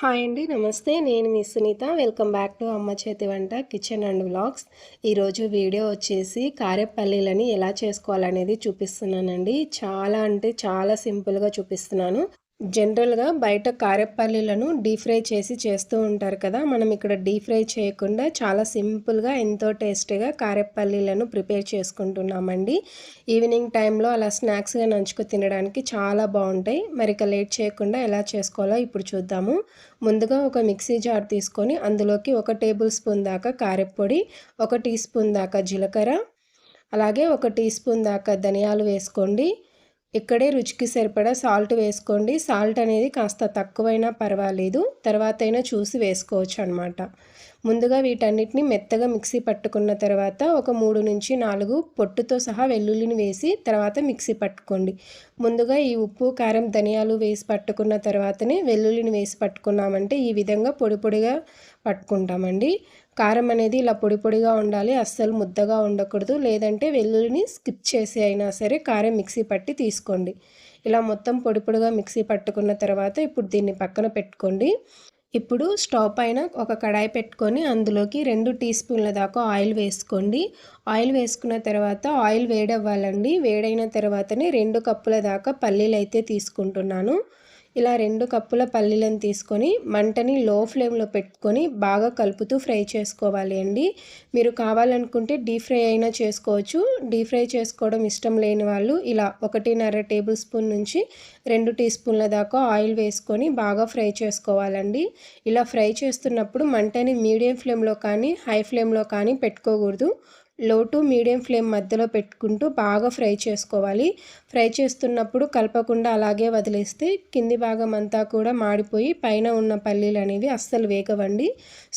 Hi అండి నమస్తే. నేను మీ సునీత. వెల్కమ్ బ్యాక్ టు అమ్మ చేతి వంట కిచెన్ అండ్ వ్లాగ్స్. ఈరోజు వీడియో వచ్చేసి కారెపల్లీలని ఎలా చేసుకోవాలనేది చూపిస్తున్నానండి. చాలా అంటే చాలా సింపుల్గా చూపిస్తున్నాను. జనరల్గా బయట కారెపల్లీలను డీప్ ఫ్రై చేసి చేస్తూ ఉంటారు కదా మనం ఇక్కడ డీప్ ఫ్రై చేయకుండా చాలా సింపుల్గా ఎంతో టేస్టీగా కారెపల్లీలను ప్రిపేర్ చేసుకుంటున్నామండి. ఈవినింగ్ టైంలో అలా స్నాక్స్గా నంచుకు తినడానికి చాలా బాగుంటాయి. మరి ఇక లేట్ చేయకుండా ఎలా చేసుకోవాలో ఇప్పుడు చూద్దాము. ముందుగా ఒక మిక్సీ జార్ తీసుకొని అందులోకి ఒక టేబుల్ స్పూన్ దాకా కారెప్పొడి ఒక టీ స్పూన్ దాకా జీలకర్ర అలాగే ఒక టీ స్పూన్ దాకా ధనియాలు వేసుకోండి. ఇక్కడే రుచికి సరిపడా సాల్ట్ వేసుకోండి. సాల్ట్ అనేది కాస్త తక్కువైనా పర్వాలేదు. తర్వాత అయినా చూసి వేసుకోవచ్చు అనమాట ముందుగా వీటన్నిటిని మెత్తగా మిక్సీ పట్టుకున్న తర్వాత ఒక మూడు నుంచి నాలుగు పొట్టుతో సహా వెల్లుల్లిని వేసి తర్వాత మిక్సీ పట్టుకోండి. ముందుగా ఈ ఉప్పు కారం ధనియాలు వేసి పట్టుకున్న తర్వాతనే వెల్లుల్లిని వేసి పట్టుకున్నామంటే ఈ విధంగా పొడి పొడిగా పట్టుకుంటామండి. కారం అనేది ఇలా పొడి పొడిగా ఉండాలి అస్సలు ముద్దగా ఉండకూడదు. లేదంటే వెల్లుల్లిని స్కిప్ చేసి అయినా సరే కారం మిక్సీ పట్టి తీసుకోండి. ఇలా మొత్తం పొడి పొడిగా మిక్సీ పట్టుకున్న తర్వాత ఇప్పుడు దీన్ని పక్కన పెట్టుకోండి. ఇప్పుడు స్టవ్ పైన ఒక కడాయి పెట్టుకొని అందులోకి రెండు టీ స్పూన్ల దాకా ఆయిల్ వేసుకోండి. ఆయిల్ వేసుకున్న తర్వాత ఆయిల్ వేడవ్వాలండి. వేడైన తర్వాతనే రెండు కప్పుల దాకా పల్లీలు అయితే తీసుకుంటున్నాను. ఇలా రెండు కప్పుల పల్లీలను తీసుకొని మంటని లో ఫ్లేమ్లో పెట్టుకొని బాగా కలుపుతూ ఫ్రై చేసుకోవాలి అండి. మీరు కావాలనుకుంటే డీప్ ఫ్రై అయినా చేసుకోవచ్చు. డీప్ ఫ్రై చేసుకోవడం ఇష్టం లేని వాళ్ళు ఇలా ఒకటిన్నర టేబుల్ స్పూన్ నుంచి రెండు టీ స్పూన్ల దాకా ఆయిల్ వేసుకొని బాగా ఫ్రై చేసుకోవాలండి. ఇలా ఫ్రై చేస్తున్నప్పుడు మంటని మీడియం ఫ్లేమ్లో కానీ హై ఫ్లేమ్లో కానీ పెట్టుకోకూడదు. లో టు మీడియం ఫ్లేమ్ మధ్యలో పెట్టుకుంటూ బాగా ఫ్రై చేసుకోవాలి. ఫ్రై చేస్తున్నప్పుడు కలపకుండా అలాగే వదిలేస్తే కింది భాగం అంతా కూడా మాడిపోయి పైన ఉన్న పల్లీలు అనేవి అస్సలు వేగవండి.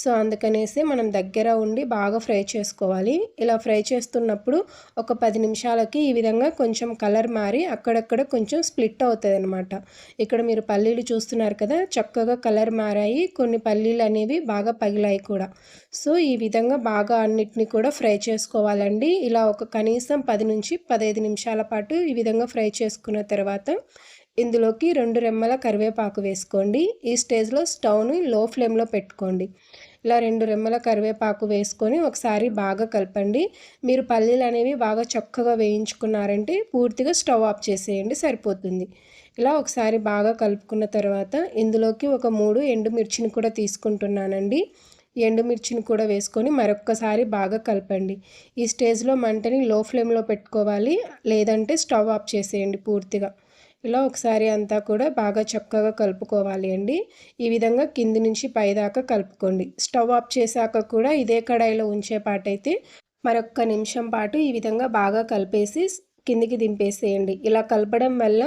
సో అందుకనేసి మనం దగ్గర ఉండి బాగా ఫ్రై చేసుకోవాలి. ఇలా ఫ్రై చేస్తున్నప్పుడు ఒక పది నిమిషాలకి ఈ విధంగా కొంచెం కలర్ మారి అక్కడక్కడ కొంచెం స్ప్లిట్ అవుతుంది అనమాట ఇక్కడ మీరు పల్లీలు చూస్తున్నారు కదా చక్కగా కలర్ మారాయి. కొన్ని పల్లీలు అనేవి బాగా పగిలాయి కూడా. సో ఈ విధంగా బాగా అన్నిటిని కూడా ఫ్రై చేసుకోవాలండి ఇలా ఒక కనీసం పది నుంచి పదహైదు నిమిషాల పాటు ఈ విధంగా ఫ్రై చేసుకున్న తర్వాత ఇందులోకి రెండు రెమ్మల కరివేపాకు వేసుకోండి. ఈ స్టేజ్లో స్టవ్ని లో ఫ్లేమ్లో పెట్టుకోండి. ఇలా రెండు రెమ్మల కరివేపాకు వేసుకొని ఒకసారి బాగా కలపండి. మీరు పల్లీలు అనేవి బాగా చక్కగా వేయించుకున్నారంటే పూర్తిగా స్టవ్ ఆఫ్ చేసేయండి సరిపోతుంది. ఇలా ఒకసారి బాగా కలుపుకున్న తర్వాత ఇందులోకి ఒక మూడు ఎండుమిర్చిని కూడా తీసుకుంటున్నానండి. ఎండుమిర్చిని కూడా వేసుకొని మరొక్కసారి బాగా కలపండి. ఈ స్టేజ్లో మంటని లో ఫ్లేమ్లో పెట్టుకోవాలి. లేదంటే స్టవ్ ఆఫ్ చేసేయండి పూర్తిగా. ఇలా ఒకసారి అంతా కూడా బాగా చక్కగా కలుపుకోవాలి అండి. ఈ విధంగా కింది నుంచి పైదాకా కలుపుకోండి. స్టవ్ ఆఫ్ చేశాక కూడా ఇదే కడాయిలో ఉంచే పాటైతే మరొక్క నిమిషం పాటు ఈ విధంగా బాగా కలిపేసి కిందికి దింపేసేయండి. ఇలా కలపడం వల్ల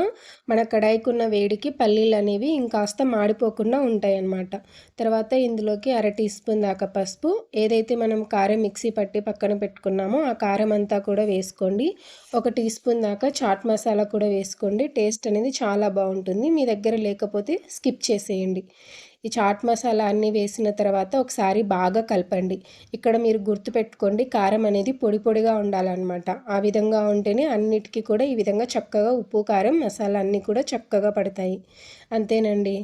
మన కడాయికున్న వేడికి పల్లీలు అనేవి ఇంకాస్త మాడిపోకుండా ఉంటాయి అన్నమాట తర్వాత ఇందులోకి అర టీ స్పూన్ దాకా పసుపు ఏదైతే మనం కారం మిక్సీ పట్టి పక్కన పెట్టుకున్నామో ఆ కారం అంతా కూడా వేసుకోండి. ఒక టీ స్పూన్ దాకా చాట్ మసాలా కూడా వేసుకోండి. టేస్ట్ అనేది చాలా బాగుంటుంది. మీ దగ్గర లేకపోతే స్కిప్ చేసేయండి. ఈ చాట్ మసాలా అన్నీ వేసిన తర్వాత ఒకసారి బాగా కలపండి. ఇక్కడ మీరు గుర్తుపెట్టుకోండి కారం అనేది పొడి పొడిగా ఉండాలన్నమాట. ఆ విధంగా ఉంటేనే అన్నిటికీ కూడా ఈ విధంగా చక్కగా ఉప్పు కారం మసాలా అన్నీ కూడా చక్కగా పడతాయి. అంతేనండి.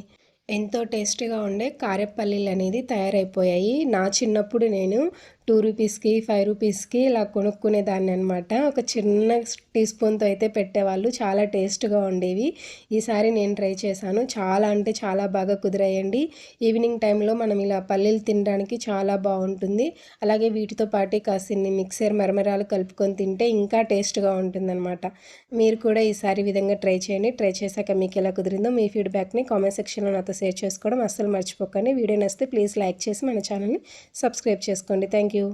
ఎంతో టేస్టీగా ఉండే కారెపల్లీలు అనేది తయారైపోయాయి. నా చిన్నప్పుడు నేను టూ రూపీస్కి ఫైవ్ రూపీస్కి ఇలా కొనుక్కునేదాన్ని అనమాట ఒక చిన్న టీ స్పూన్తో అయితే పెట్టేవాళ్ళు. చాలా టేస్ట్గా ఉండేవి. ఈసారి నేను ట్రై చేశాను. చాలా అంటే చాలా బాగా కుదిరాయండి. ఈవినింగ్ టైంలో మనం ఇలా పల్లీలు తినడానికి చాలా బాగుంటుంది. అలాగే వీటితో పాటు కాసిన్ని మిక్సర్ మరమరాలు కలుపుకొని తింటే ఇంకా టేస్ట్గా ఉంటుందన్నమాట. మీరు కూడా ఈసారి విధంగా ట్రై చేయండి. ట్రై చేశాక మీకు ఎలా కుదిరిందో మీ ఫీడ్బ్యాక్ని కామెంట్ సెక్షన్లో నాతో షేర్ చేసుకోవడం అస్సలు మర్చిపోకండి. వీడియో నచ్చితే ప్లీజ్ లైక్ చేసి మన ఛానల్ని సబ్స్క్రైబ్ చేసుకోండి. Thank you.